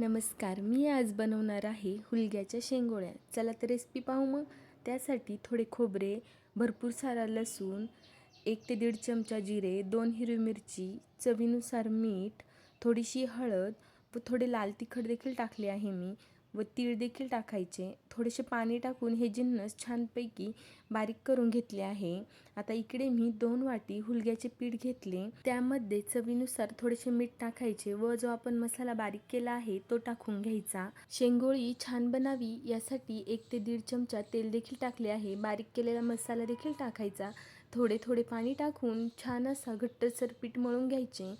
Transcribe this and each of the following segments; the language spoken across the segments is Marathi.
नमस्कार मी आज बनवणार आहे हुलग्याच्या शेंगोळ्या. चला तर रेसिपी पाहू मग. त्यासाठी थोडे खोबरे भरपूर सारा लसूण एक ते दीड चमचा जिरे दोन हिरवी मिरची चवीनुसार मीठ थोडीशी हळद व थोडे लाल तिखट देखील टाकले आहे मी. व तीळ देखील टाकायचे. थोडेसे पाणी टाकून हे जिन्नस छानपैकी बारीक करून घेतले आहे. आता इकडे मी दोन वाटी हुलग्याचे पीठ घेतले. त्यामध्ये चवीनुसार थोडेसे मीठ टाकायचे व जो आपण मसाला बारीक केला आहे तो टाकून घ्यायचा. शेंगोळी छान बनावी यासाठी एक ते दीड चमचा तेल देखील टाकले आहे. बारीक केलेला मसाला देखील टाकायचा. थोडे थोडे पाणी टाकून छान असा घट्टसर पीठ मळून घ्यायचे.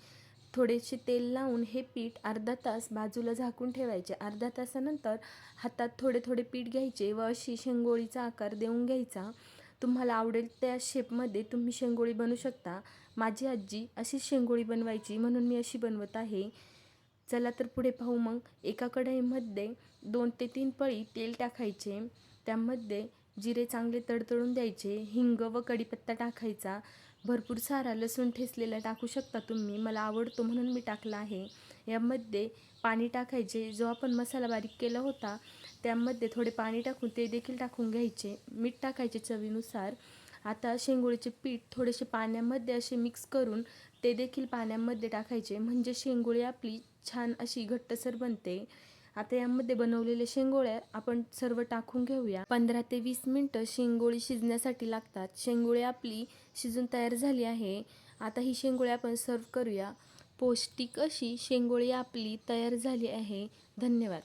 थोडेसे तेल लावून हे पीठ अर्धा तास बाजूला झाकून ठेवायचे. अर्धा तासानंतर हातात थोडे थोडे पीठ घ्यायचे व अशी शेंगोळीचा आकार देऊन घ्यायचा. तुम्हाला आवडेल त्या शेपमध्ये तुम्ही शेंगोळी बनवू शकता. माझी आजी अशी शेंगोळी बनवायची म्हणून मी अशी बनवत आहे. चला तर पुढे पाहू मग. एका कढईमध्ये दोन ते तीन पळी तेल टाकायचे. त्यामध्ये जिरे चांगले तडतडून द्यायचे हिंग व कढीपत्ता टाकायचा. भरपूर सारा लसूण ठेचलेला टाकू शकता तुम्ही मला आवडतो म्हणून मी टाकला आहे. यामध्ये पाणी टाकायचे जो आपण मसाला बारीक केला होता त्यामध्ये थोडे पाणी टाकून ते देखील टाकून घ्यायचे. मीठ टाकायचे चवीनुसार. आता शेंगोळीचे पीठ थोडेसे पाण्यामध्ये असे मिक्स करून ते देखील पाण्यामध्ये टाकायचे. म्हणजे शेंगोळी आपली छान अशी घट्टसर बनते. आता यामध्ये बनवलेले शेंगोळ्या आपण सर्व टाकून घेऊया. पंधरा ते वीस मिनटं शेंगोळी शिजण्यासाठी लागतात. शेंगोळी आपली शिजून तयार झाली आहे. आता ही शेंगोळी आपण सर्व करूया. पौष्टिक अशी शेंगोळी आपली तयार झाली आहे. धन्यवाद.